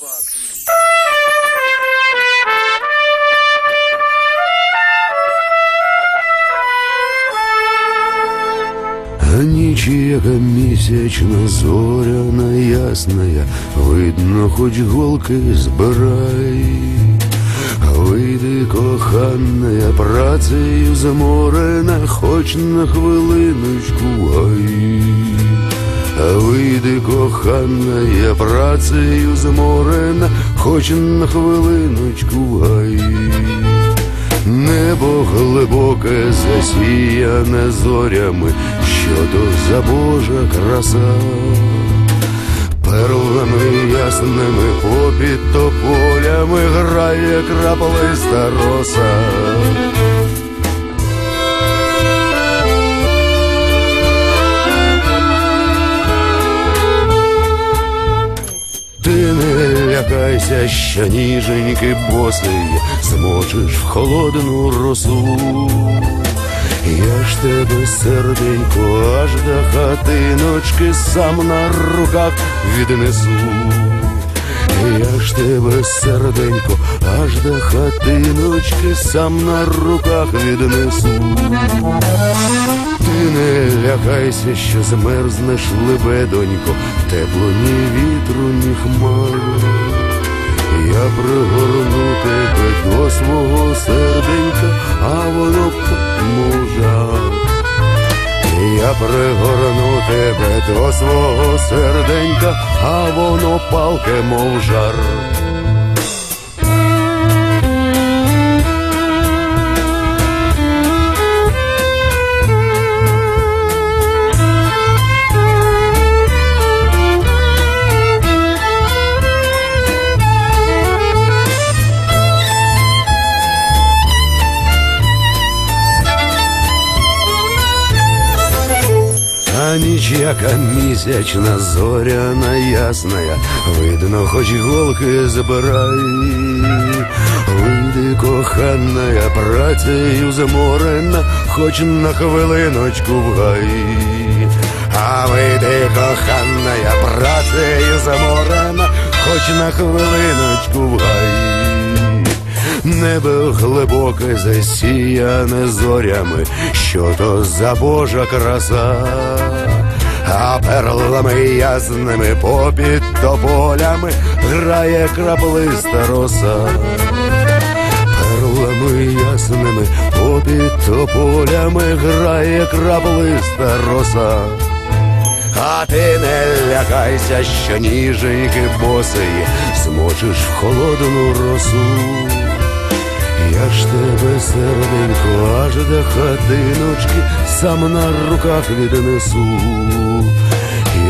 два, три. А ніч, місячна, зоряна ясная, видно, хоч голки збирай. Вийди, кохана, працею заморена, хоч на хвилиночку гай. А вийди, кохана, я працею заморена, хоч на хвилиночку гай. Небо глибоке засіяне зорями, що то за Божа краса, перлами ясними попід тополями грає краплиста роса. Лякайся, що ніженьки босий змочиш в холодну росу. Я ж тебе серденько аж до хатиночки сам на руках віднесу. Я ж тебе серденько аж до хатиночки сам на руках віднесу. Ти не лякайся, що змерзнеш лебедонько, тепло ні вітру, ні хмар. Я пригорну тебе до свого серденька, а воно може. Пригорну тебе до свого серденька, а воно палке, мов жар. Ніч, яка місячна, зоряна ясная, видно, хоч голки забирай. Вийди, кохана, працею заморена, хоч на хвилиночку в гай. А вийди, кохана, працею заморена, хоч на хвилиночку в гай. Небо глибоке засіяне зорями, що то за Божа краса, а перлами ясними попід тополями грає краплиста роса. Перлами ясними попід тополями грає краплиста роса. А ти не лякайся, що ніженьки босий змочиш в холодну росу. Я ж тебе, серденько, аж до хатиночки сам на руках віднесу.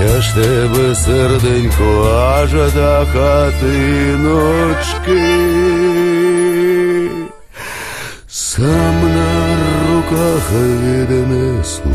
Я ж тебе, серденько, аж до хатиночки сам на руках віднесу.